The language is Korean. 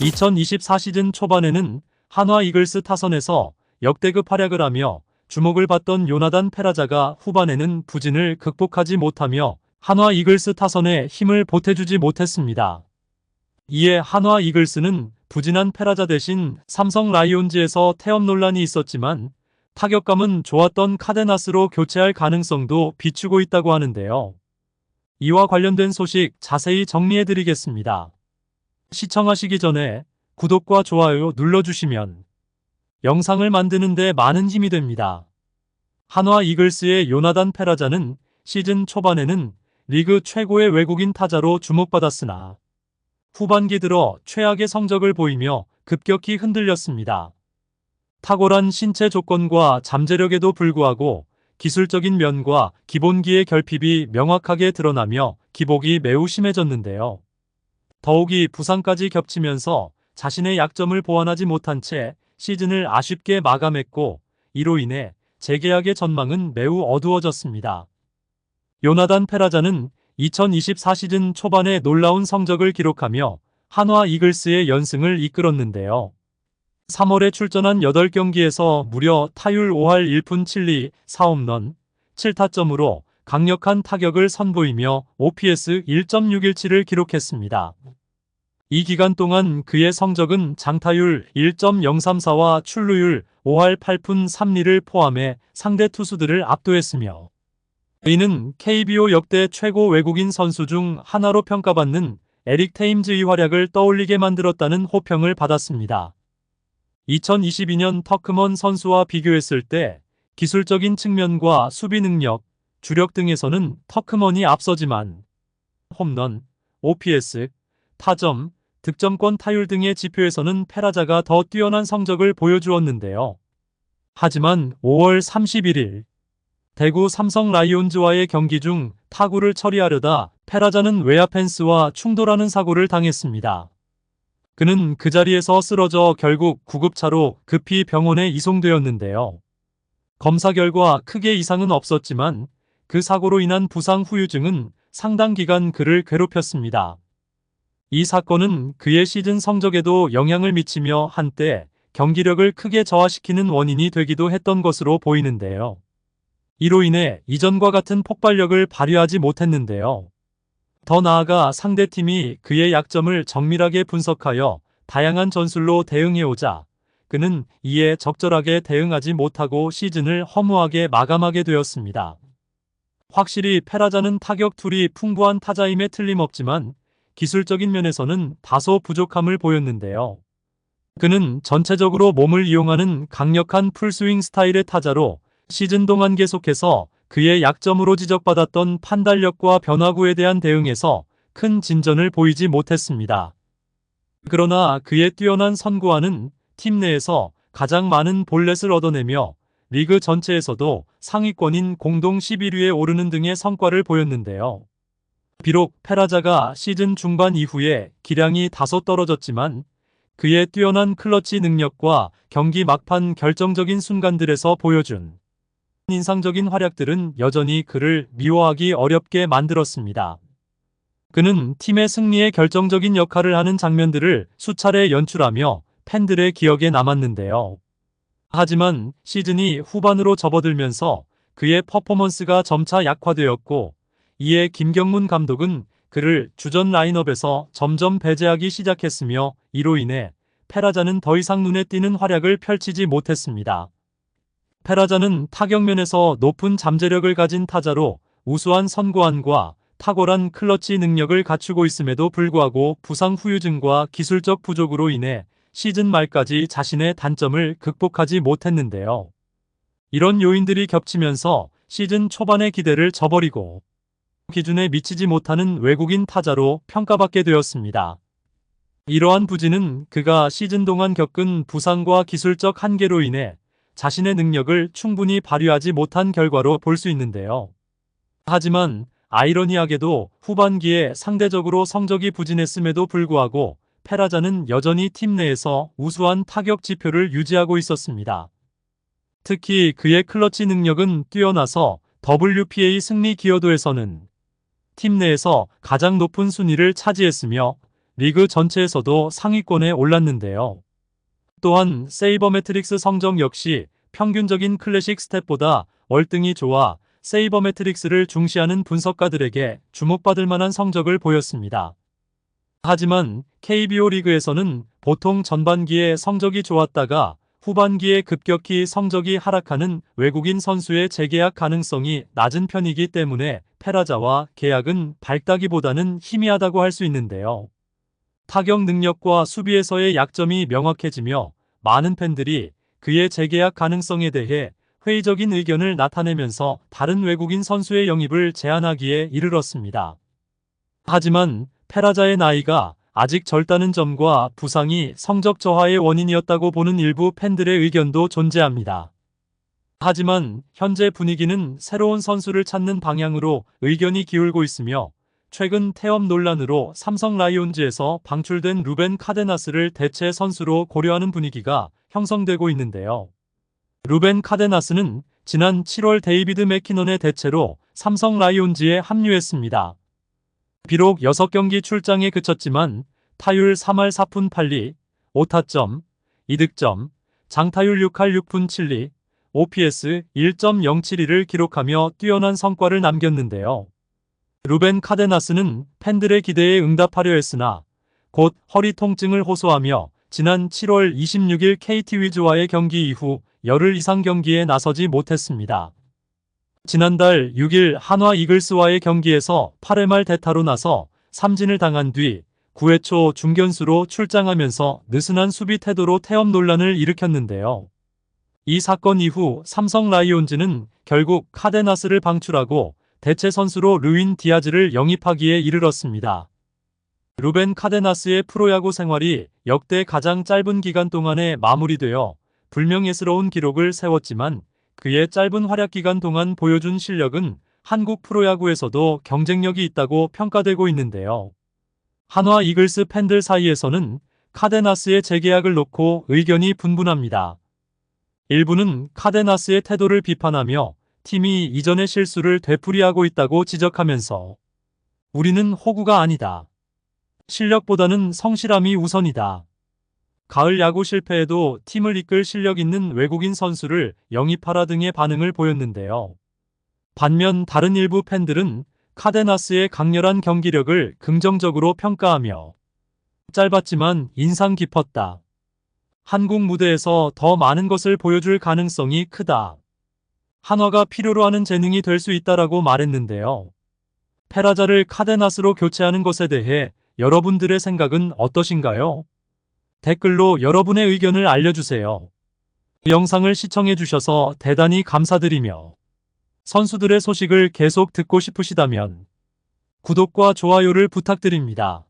2024 시즌 초반에는 한화 이글스 타선에서 역대급 활약을 하며 주목을 받던 요나단 페라자가 후반에는 부진을 극복하지 못하며 한화 이글스 타선에 힘을 보태주지 못했습니다. 이에 한화 이글스는 부진한 페라자 대신 삼성 라이온즈에서 태업 논란이 있었지만 타격감은 좋았던 카데나스로 교체할 가능성도 비추고 있다고 하는데요. 이와 관련된 소식 자세히 정리해드리겠습니다. 시청하시기 전에 구독과 좋아요 눌러주시면 영상을 만드는데 많은 힘이 됩니다. 한화 이글스의 요나단 페라자는 시즌 초반에는 리그 최고의 외국인 타자로 주목받았으나 후반기 들어 최악의 성적을 보이며 급격히 흔들렸습니다. 탁월한 신체 조건과 잠재력에도 불구하고 기술적인 면과 기본기의 결핍이 명확하게 드러나며 기복이 매우 심해졌는데요. 더욱이 부상까지 겹치면서 자신의 약점을 보완하지 못한 채 시즌을 아쉽게 마감했고 이로 인해 재계약의 전망은 매우 어두워졌습니다. 요나단 페라자는 2024 시즌 초반에 놀라운 성적을 기록하며 한화 이글스의 연승을 이끌었는데요. 3월에 출전한 8경기에서 무려 타율 5할 1푼 7리 4홈런 7타점으로 강력한 타격을 선보이며 OPS 1.617을 기록했습니다. 이 기간 동안 그의 성적은 장타율 1.034와 출루율 5할 8푼 3리를 포함해 상대 투수들을 압도했으며 이는 KBO 역대 최고 외국인 선수 중 하나로 평가받는 에릭 테임즈의 활약을 떠올리게 만들었다는 호평을 받았습니다. 2022년 터크먼 선수와 비교했을 때 기술적인 측면과 수비 능력, 주력 등에서는 터크먼이 앞서지만 홈런, OPS, 타점, 득점권 타율 등의 지표에서는 페라자가 더 뛰어난 성적을 보여주었는데요. 하지만 5월 31일 대구 삼성 라이온즈와의 경기 중 타구를 처리하려다 페라자는 외야 펜스와 충돌하는 사고를 당했습니다. 그는 그 자리에서 쓰러져 결국 구급차로 급히 병원에 이송되었는데요. 검사 결과 크게 이상은 없었지만 그 사고로 인한 부상 후유증은 상당 기간 그를 괴롭혔습니다. 이 사건은 그의 시즌 성적에도 영향을 미치며 한때 경기력을 크게 저하시키는 원인이 되기도 했던 것으로 보이는데요. 이로 인해 이전과 같은 폭발력을 발휘하지 못했는데요. 더 나아가 상대팀이 그의 약점을 정밀하게 분석하여 다양한 전술로 대응해오자 그는 이에 적절하게 대응하지 못하고 시즌을 허무하게 마감하게 되었습니다. 확실히 페라자는 타격 툴이 풍부한 타자임에 틀림없지만 기술적인 면에서는 다소 부족함을 보였는데요. 그는 전체적으로 몸을 이용하는 강력한 풀스윙 스타일의 타자로 시즌 동안 계속해서 그의 약점으로 지적받았던 판단력과 변화구에 대한 대응에서 큰 진전을 보이지 못했습니다. 그러나 그의 뛰어난 선구안은 팀 내에서 가장 많은 볼넷을 얻어내며 리그 전체에서도 상위권인 공동 11위에 오르는 등의 성과를 보였는데요. 비록 페라자가 시즌 중반 이후에 기량이 다소 떨어졌지만 그의 뛰어난 클러치 능력과 경기 막판 결정적인 순간들에서 보여준 인상적인 활약들은 여전히 그를 미워하기 어렵게 만들었습니다. 그는 팀의 승리에 결정적인 역할을 하는 장면들을 수차례 연출하며 팬들의 기억에 남았는데요. 하지만 시즌이 후반으로 접어들면서 그의 퍼포먼스가 점차 약화되었고 이에 김경문 감독은 그를 주전 라인업에서 점점 배제하기 시작했으며 이로 인해 페라자는 더 이상 눈에 띄는 활약을 펼치지 못했습니다. 페라자는 타격면에서 높은 잠재력을 가진 타자로 우수한 선구안과 탁월한 클러치 능력을 갖추고 있음에도 불구하고 부상 후유증과 기술적 부족으로 인해 시즌 말까지 자신의 단점을 극복하지 못했는데요. 이런 요인들이 겹치면서 시즌 초반의 기대를 저버리고 기준에 미치지 못하는 외국인 타자로 평가받게 되었습니다. 이러한 부진은 그가 시즌 동안 겪은 부상과 기술적 한계로 인해 자신의 능력을 충분히 발휘하지 못한 결과로 볼 수 있는데요. 하지만 아이러니하게도 후반기에 상대적으로 성적이 부진했음에도 불구하고 페라자는 여전히 팀 내에서 우수한 타격 지표를 유지하고 있었습니다. 특히 그의 클러치 능력은 뛰어나서 WPA 승리 기여도에서는 팀 내에서 가장 높은 순위를 차지했으며 리그 전체에서도 상위권에 올랐는데요. 또한 세이버 매트릭스 성적 역시 평균적인 클래식 스탯보다 월등히 좋아 세이버 매트릭스를 중시하는 분석가들에게 주목받을 만한 성적을 보였습니다. 하지만 KBO 리그에서는 보통 전반기에 성적이 좋았다가 후반기에 급격히 성적이 하락하는 외국인 선수의 재계약 가능성이 낮은 편이기 때문에 페라자와 계약은 밝다기보다는 희미하다고 할 수 있는데요. 타격 능력과 수비에서의 약점이 명확해지며 많은 팬들이 그의 재계약 가능성에 대해 회의적인 의견을 나타내면서 다른 외국인 선수의 영입을 제안하기에 이르렀습니다. 하지만 페라자의 나이가 아직 젊다는 점과 부상이 성적 저하의 원인이었다고 보는 일부 팬들의 의견도 존재합니다. 하지만 현재 분위기는 새로운 선수를 찾는 방향으로 의견이 기울고 있으며 최근 태업 논란으로 삼성 라이온즈에서 방출된 루벤 카데나스를 대체 선수로 고려하는 분위기가 형성되고 있는데요. 루벤 카데나스는 지난 7월 데이비드 맥키넌의 대체로 삼성 라이온즈에 합류했습니다. 비록 6경기 출장에 그쳤지만 타율 3할 4푼 8리, 5타점, 2득점, 장타율 6할 6푼 7리, OPS 1.072를 기록하며 뛰어난 성과를 남겼는데요. 루벤 카데나스는 팬들의 기대에 응답하려 했으나 곧 허리 통증을 호소하며 지난 7월 26일 KT 위즈와의 경기 이후 열흘 이상 경기에 나서지 못했습니다. 지난달 6일 한화 이글스와의 경기에서 8회 말 대타로 나서 삼진을 당한 뒤 9회 초 중견수로 출장하면서 느슨한 수비 태도로 태업 논란을 일으켰는데요. 이 사건 이후 삼성 라이온즈는 결국 카데나스를 방출하고 대체 선수로 루인 디아즈를 영입하기에 이르렀습니다. 루벤 카데나스의 프로야구 생활이 역대 가장 짧은 기간 동안에 마무리되어 불명예스러운 기록을 세웠지만 그의 짧은 활약 기간 동안 보여준 실력은 한국 프로야구에서도 경쟁력이 있다고 평가되고 있는데요. 한화 이글스 팬들 사이에서는 카데나스의 재계약을 놓고 의견이 분분합니다. 일부는 카데나스의 태도를 비판하며 팀이 이전의 실수를 되풀이하고 있다고 지적하면서 우리는 호구가 아니다. 실력보다는 성실함이 우선이다. 가을 야구 실패에도 팀을 이끌 실력 있는 외국인 선수를 영입하라 등의 반응을 보였는데요. 반면 다른 일부 팬들은 카데나스의 강렬한 경기력을 긍정적으로 평가하며 짧았지만 인상 깊었다. 한국 무대에서 더 많은 것을 보여줄 가능성이 크다. 한화가 필요로 하는 재능이 될 수 있다라고 말했는데요. 페라자를 카데나스로 교체하는 것에 대해 여러분들의 생각은 어떠신가요? 댓글로 여러분의 의견을 알려주세요. 영상을 시청해주셔서 대단히 감사드리며 선수들의 소식을 계속 듣고 싶으시다면 구독과 좋아요를 부탁드립니다.